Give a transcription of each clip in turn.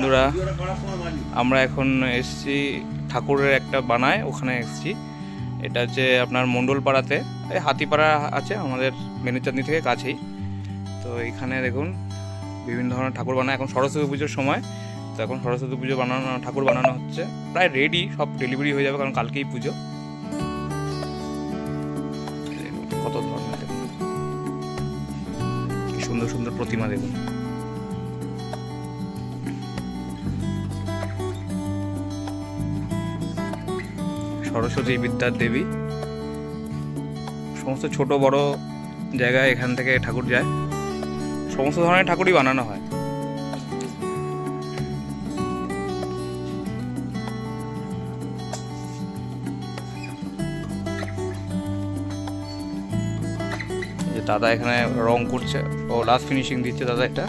বন্ধুরা, আমরা এখন এসেছি ঠাকুরের একটা বানায়, ওখানে এসেছি। এটা হচ্ছে আপনার মণ্ডলপাড়াতে, এই হাতিপাড়া আছে, আমাদের মেনুচাঁদনি থেকে কাছেই। তো এখানে দেখুন, বিভিন্ন ধরনের ঠাকুর বানায়। এখন সরস্বতী পুজোর সময়, তো এখন সরস্বতী পুজো বানানো, ঠাকুর বানানো হচ্ছে। প্রায় রেডি সব ডেলিভারি হয়ে যাবে, কারণ কালকেই পুজো। কত ধরনের সুন্দর সুন্দর প্রতিমা দেখুন। সরস্বতী বিদ্যার দেবী। সমস্ত ছোট বড় জায়গায় এখান থেকে ঠাকুর যায়। সমস্ত ধরনের ঠাকুরই বানানো হয়। দাদা এখানে রং করছে, ও লাস্ট ফিনিশিং দিচ্ছে দাদা একটা।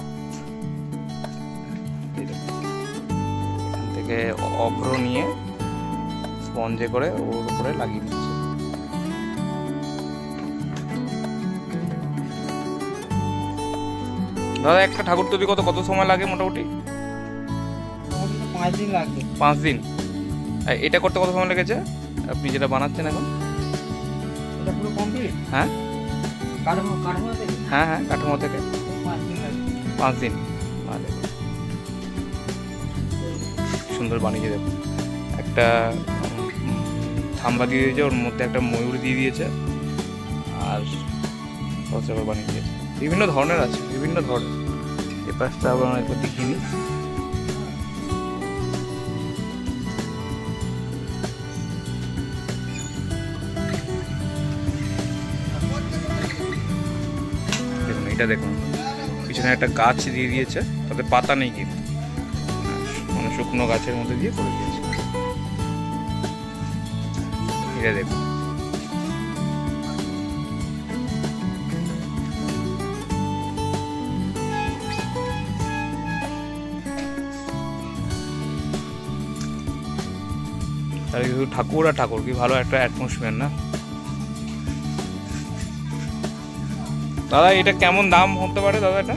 এখান থেকে অভ্র নিয়ে স্পঞ্জে করে ওর উপরে লাগিয়ে দিচ্ছে। দাদা একটা ঠাকুর তৈরি কত কত সময় লাগে মোটামুটি? পাঁচ দিন পাঁচ দিন? এটা করতে কত সময় লেগেছে? আপনি যেটা বানাচ্ছেন এখন। এটা পুরো কমপ্লিট হ্যাঁ? কাঠামো কাঠামো থেকে? হ্যাঁ হ্যাঁ কাঠামো থেকে। পাঁচ দিন সুন্দর বানিয়ে দেখুন একটা থাম্বা দিয়ে দিয়েছে, ওর মধ্যে একটা ময়ূর দিয়ে দিয়েছে, আর সচরাচর বানিয়ে দিয়েছে। বিভিন্ন ধরনের আছে, বিভিন্ন ধরনের। এই পাশটা আবার একবার দেখিনি দেখুন এটা দেখুন। পিছনে একটা গাছ দিয়ে দিয়েছে, তাতে পাতা নেই কিন্তু। মানে শুকনো গাছের মধ্যে দিয়ে করে দিয়েছে। এটা দেখুন তাহলে শুধু ঠাকুর আর ঠাকুর, কি ভালো একটা অ্যাটমসফিয়ার না? দাদা, এটা কেমন দাম হতে পারে দাদা এটা?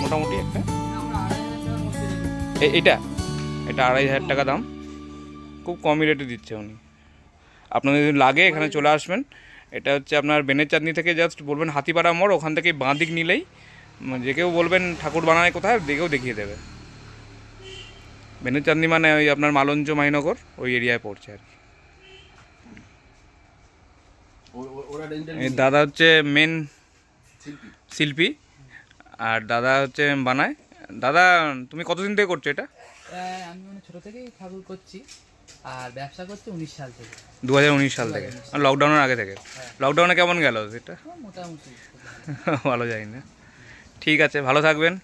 মোটামুটি একটা? এটা? এটা আড়াই হাজার টাকা দাম। খুব কমই রেটে দিচ্ছে উনি। আপনাদের যদি লাগে এখানে চলে আসবেন। এটা হচ্ছে আপনার বেনের চাঁদনি থেকে জাস্ট বলবেন হাতিপাড়া মোড় ওখান থেকে বাঁ দিক নিলেই মানে যে কেউ বলবেন ঠাকুর বানায় কোথায় দেখেও দেখিয়ে দেবে। বেনের চাঁদনি মানে ওই আপনার মালঞ্চ মাইনগর ওই এরিয়ায় পড়ছে আর কি। দাদা হচ্ছে মেন শিল্পী। আর দাদা হচ্ছে বানায়। দাদা তুমি কতদিন থেকে করছ এটা? আমি মানে ছোট থেকেই ঠাকুর করছি। আর ব্যবসা করছি উনিশ সাল থেকে। দু হাজার উনিশ সাল থেকে। আর লকডাউনের আগে থেকে? লকডাউনে কেমন গেল? সেটা? মোটামুটি। ভালো যাই না ঠিক আছে ভালো থাকবেন।